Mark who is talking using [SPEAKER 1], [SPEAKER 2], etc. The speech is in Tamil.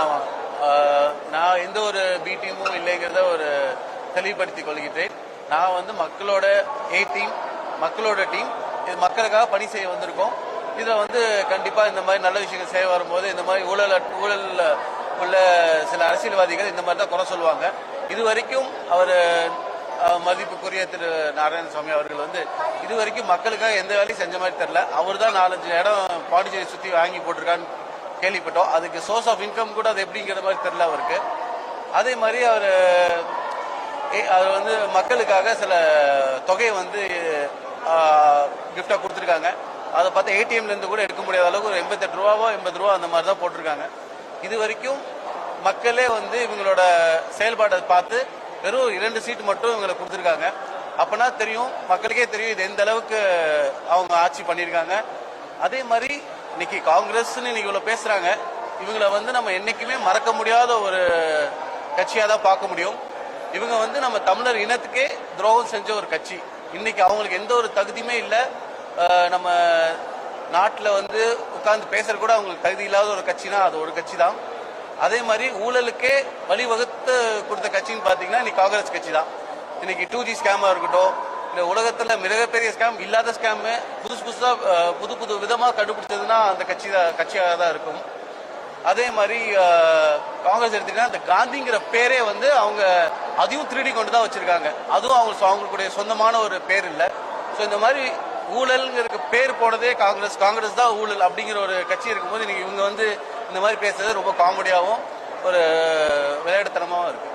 [SPEAKER 1] ஆமாம் நான் எந்த ஒரு பி டீமும் இல்லைங்கிறத ஒரு தெளிவுபடுத்திக் கொள்கிறேன் நான் வந்து மக்களோட ஏ டீம் மக்களோட டீம் இது மக்களுக்காக பணி செய்ய வந்திருக்கோம். இதில் வந்து கண்டிப்பாக இந்த மாதிரி நல்ல விஷயங்கள் செய்ய வரும்போது இந்த மாதிரி ஊழல் ஊழல் உள்ள சில அரசியல்வாதிகள் இந்த மாதிரி தான் குறை சொல்லுவாங்க. இது வரைக்கும் அவர் மதிப்புக்குரிய திரு நாராயணசாமி அவர்கள் வந்து இது வரைக்கும் மக்களுக்காக எந்த வேலையும் செஞ்ச மாதிரி தெரில அவர் தான் நாலஞ்சு இடம் பாண்டிச்சேரி சுற்றி வாங்கி போட்டிருக்கான்னு கேள்விப்பட்டோம். அதுக்கு சோர்ஸ் ஆஃப் இன்கம் கூட அது எப்படிங்கிற மாதிரி தெரில அவருக்கு. அதே மாதிரி அவர் அவர் வந்து மக்களுக்காக சில தொகையை வந்து கிஃப்டாக கொடுத்துருக்காங்க. அதை பார்த்து ஏடிஎம்லேருந்து கூட எடுக்க முடியாத அளவுக்கு ஒரு எண்பத்தெட்டு ரூபாவோ எண்பது ரூபா அந்த மாதிரி தான் போட்டிருக்காங்க. இது வரைக்கும் மக்களே வந்து இவங்களோட செயல்பாட்டை பார்த்து வெறும் இரண்டு சீட் மட்டும் இவங்களை கொடுத்துருக்காங்க. அப்போனா தெரியும் மக்களுக்கே தெரியும் இது எந்த அளவுக்கு அவங்க ஆட்சி பண்ணியிருக்காங்க. அதே மாதிரி இன்னைக்கு காங்கிரஸ்னு இன்னைக்கு இவ்வளோ பேசுறாங்க. இவங்கள வந்து நம்ம என்னைக்குமே மறக்க முடியாத ஒரு கட்சியாக தான் பார்க்க முடியும். இவங்க வந்து நம்ம தமிழர் இனத்துக்கே துரோகம் செஞ்ச ஒரு கட்சி. இன்னைக்கு அவங்களுக்கு எந்த ஒரு தகுதியுமே இல்லை. நம்ம நாட்டில் வந்து உட்கார்ந்து பேசுற கூட அவங்களுக்கு தகுதி இல்லாத ஒரு கட்சினா அது ஒரு கட்சி தான் அதே மாதிரி ஊழலுக்கே வழிவகுத்து கொடுத்த கட்சின்னு பார்த்தீங்கன்னா இன்னைக்கு காங்கிரஸ் கட்சி தான் இன்னைக்கு டூ ஜி ஸ்கேமாக இருக்கட்டும் இந்த உலகத்தில் மிகப்பெரிய ஸ்கேம் இல்லாத ஸ்கேமு புதுசு புதுசாக புது புது விதமாக கண்டுபிடிச்சதுன்னா அந்த கட்சி தான் கட்சியாக தான் இருக்கும். அதே மாதிரி காங்கிரஸ் எடுத்துக்கிட்டா அந்த காந்திங்கிற பேரே வந்து அவங்க அதையும் திருடி கொண்டு தான் வச்சிருக்காங்க. அதுவும் அவங்க அவங்களுடைய சொந்தமான ஒரு பேர் இல்லை. ஸோ இந்த மாதிரி ஊழல்ங்கிற பேர் போனதே காங்கிரஸ். காங்கிரஸ் தான் ஊழல் அப்படிங்கிற ஒரு கட்சி இருக்கும்போது இன்னைக்கு இவங்க வந்து இந்த மாதிரி பேசுறது ரொம்ப காமெடியாகவும் ஒரு விளையாட்டுத்தனமாகவும் இருக்கு.